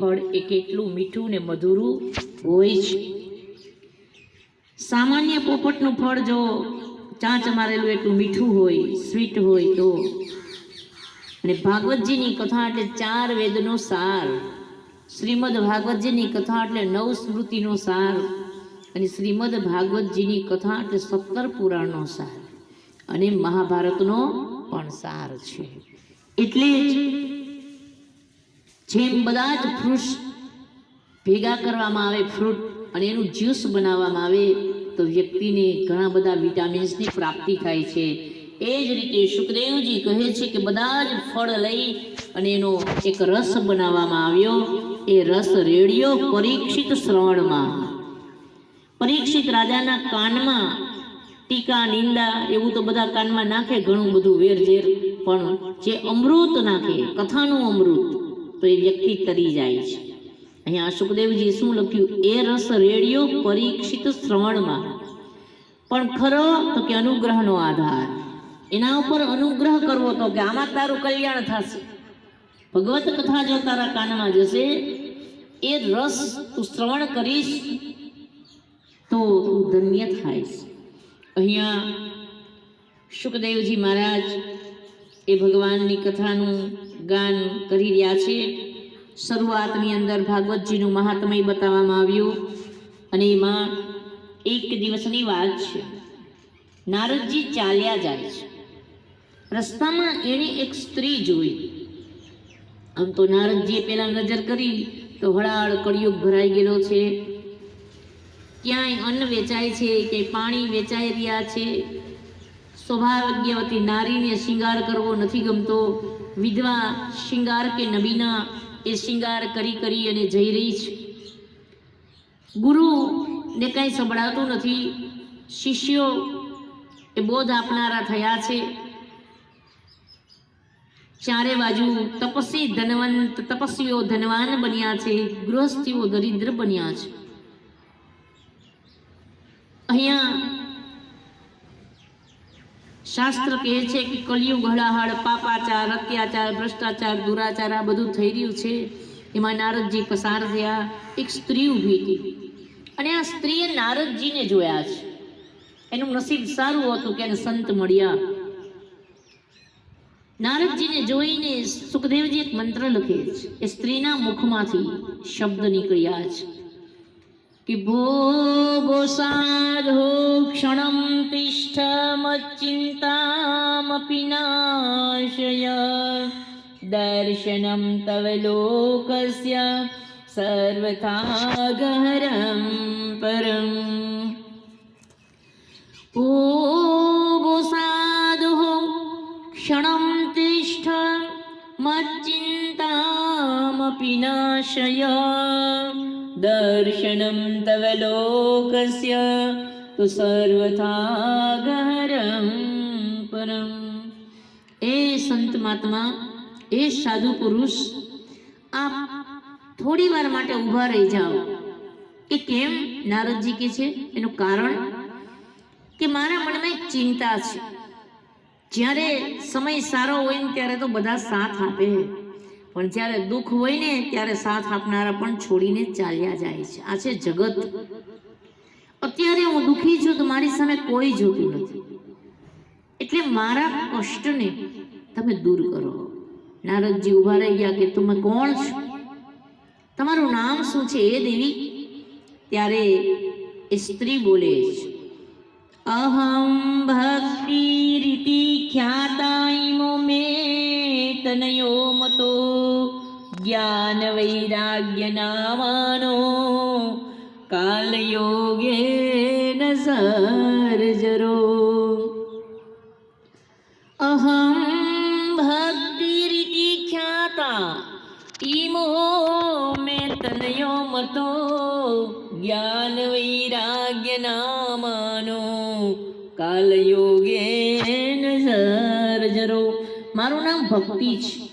ફળ એ કેટલું મીઠું ને મધુરું હોય છે સામાન્ય પોપટનું ફળ જો ચાંચ મારેલું એટલું મીઠું હોય, સ્વીટ હોય તો. અને ભાગવતજીની કથા એટલે ચાર વેદનો સાર. શ્રીમદ ભાગવતજીની કથા એટલે નવ સ્મૃતિનો સાર. અને શ્રીમદ ભાગવતજીની કથા એટલે સત્તર પુરાણનો સાર. અને મહાભારતનો પણ સાર છે. એટલે જ જેમ બધા જ ફ્રૂટ્સ ભેગા કરવામાં આવે ફ્રૂટ અને એનું જ્યુસ બનાવવામાં આવે, તો વ્યક્તિને ઘણા બધા વિટામિન્સની પ્રાપ્તિ થાય છે. એ જ રીતે સુખદેવજી કહે છે કે બધા જ ફળ લઈ અને એનો એક રસ બનાવવામાં આવ્યો. એ રસ રેડિયો પરીક્ષિત શ્રવણમાં. પરીક્ષિત રાજાના કાનમાં ટીકા, નિંદા એવું તો બધા કાનમાં નાખે, ઘણું બધું વેર ઝેર પણ જે અમૃત નાખે, કથાનું અમૃત તો એ વ્યક્તિ તરી જાય છે. અહીંયા સુખદેવજી શું લખ્યું? એ રસ રેડિયો પરીક્ષિત શ્રવણમાં. પણ ખરો તો કે અનુગ્રહનો આધાર. એના ઉપર અનુગ્રહ કરવો તો કે આમાં તારું કલ્યાણ થશે. ભગવત કથા જો તારા કાનમાં જશે, એ રસ તું શ્રવણ કરીશ, તો તું ધન્ય થાઈશ. અહીંયા સુખદેવજી મહારાજ એ ભગવાનની કથાનું ગાન કરી રહ્યા છે. શરૂઆતની અંદર ભાગવતજીનું મહાત્મય બતાવવામાં આવ્યું અને એમાં એક દિવસની વાત છે. નારદજી ચાલ્યા જાય છે. રસ્તામાં એણે એક સ્ત્રી જોઈ. આમ તો નારદજીએ પહેલાં નજર કરી તો હળાળ કળિયુગ ભરાઈ ગયેલો છે. ક્યાંય અન્ન વેચાય છે કે પાણી વેચાઈ રહ્યા છે. સૌભાગ્યવતી નારીને શિંગાર કરવો નથી ગમતો. વિધવા શિંગાર કે નબીના, એ શિંગાર કરી કરી અને જઈ રહી છે. ગુરુને કાંઈ સંભળાતું નથી. શિષ્યો એ બોધ આપનારા થયા છે. ચારે બાજુ તપસ્વી ધનવંત, તપસ્વીઓ ધનવાન બન્યા છે. ગૃહસ્થીઓ દરિદ્ર બન્યા છે. અહીંયા શાસ્ત્ર કહે છે કે કલિયુગ હળાહળ, પાપાચાર, અત્યાચાર, ભ્રષ્ટાચાર, દુરાચાર, આ બધું થઈ રહ્યું છે. એમાં નારદજી પસાર થયા. એક સ્ત્રી ઊભી હતી. અને આ સ્ત્રીએ નારદજીને જોયા છે. એનું નસીબ સારું હતું કે એને સંત મળ્યા. નારદજીને જોઈને સુખદેવજી એક મંત્ર લખે છે. એ સ્ત્રીના મુખમાંથી શબ્દ નીકળ્યા છે કે ભોગો સાધો ક્ષણમ मच्चिन्तामपि नाशय। दर्शनं तव लोकस्य सर्वथा गहरं परम्। ओ साधुः क्षणं तिष्ठ मच्चिन्तामपि नाशय। दर्शनं तव लोकस्य તો સર્વથા પરમ એ સંત મહાત્મા એ સાધુ પુરુષ આપ થોડી વાર માટે ઊભા રહી જાઓ। એ કેમ નારદજી કે છે? એનું કારણ? કે મારા મનમાં એક ચિંતા છે। જ્યારે સમય સારો હોય ને ત્યારે તો બધા સાથ આપે પણ જ્યારે દુઃખ હોય ને ત્યારે સાથ આપનારા પણ છોડીને ચાલ્યા જાય છે। આ છે જગત। અત્યારે હું દુઃખી છું તો મારી સામે કોઈ જોતું નથી. એટલે મારા કષ્ટને તમે દૂર કરો. નારદજી ઊભા રહી ગયા કે તમે કોણ છો? તમારું નામ શું છે એ દેવી? ત્યારે એ સ્ત્રી બોલે છે અહમ ભક્તિ રીતિ ખ્યાતા ઇમો મે તનયો મતો, જ્ઞાન વૈરાગ્ય નામાનો કાલયોગે જરો અહમ ભક્તિ રીતિ ખ્યાતા, ઈમો મે તનયો મતો, જ્ઞાન વૈરાગ્ય નામાનો. કાલયોગે સર્જરો મારું નામ ભક્તિ છે.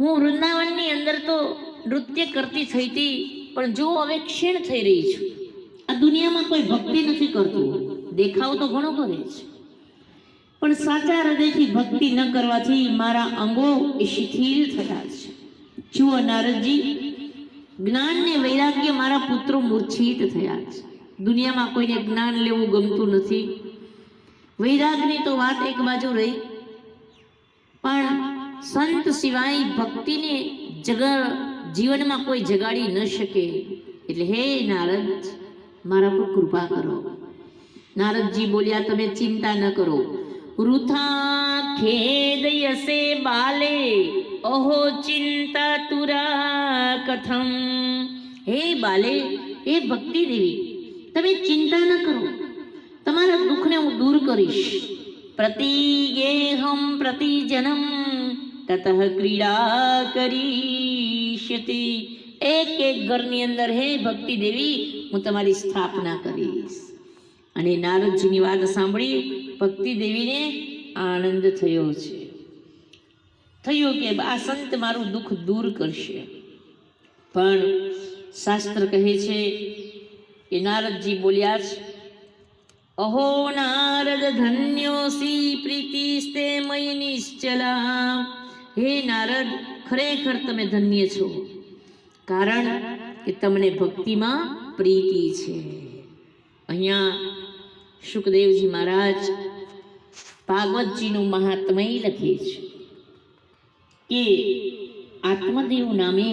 હું વૃંદાવનની અંદર તો નૃત્ય કરતી થઈ હતી. પણ જો હવે ક્ષીણ થઈ રહી છું, આ દુનિયામાં કોઈ ભક્તિ નથી કરતું. દેખાવ તો ઘણો કરે છે. પણ સાચા હૃદયથી ભક્તિ ન કરવાથી મારા અંગો એ શિથિલ થતા છે. જુઓ નારદજી જ્ઞાન ને વૈરાગ્ય મારા પુત્રો મૂર્છિત થયા છે. દુનિયામાં કોઈને જ્ઞાન લેવું ગમતું નથી. વૈરાગની તો વાત એક બાજુ રહી, પણ સંત સિવાય ભક્તિને જગા જીવનમાં કોઈ જગાડી ન શકે. એટલે હે નારદ, મારા પર કૃપા કરો. નારદજી બોલ્યા, તમે ચિંતા ન કરો. વૃથા ખેદયસે બાલે. અહો ચિંતા તુરા કથમ. હે બાલે, હે ભક્તિ દેવી, તમે ચિંતા ન કરો. તમારા દુઃખને હું દૂર કરીશ. પ્રતિગેહમ પ્રતિજનમ તતઃ ક્રીડા કરીષ્યતિ એક એક ઘરની અંદર, હે ભક્તિ દેવી, હું તમારી સ્થાપના કરીશ. અને નારદજીની વાત સાંભળી, ભક્તિ દેવીને આનંદ થયો છે. થયું કે આ સંત મારું દુઃખ દૂર કરશે. પણ શાસ્ત્ર કહે છે કે નારદજી બોલ્યા છે અહો નારદ ધન્યોસી, પ્રીતિસ્તે મય નિશ્ચલા હે નારદ ખરેખર તમે ધન્ય છો. કારણ કે તમને ભક્તિમાં પ્રીતિ છે. અહીંયા સુખદેવજી મહારાજ ભાગવતજીનું મહાત્મય લખે છે કે આત્મદેવ નામે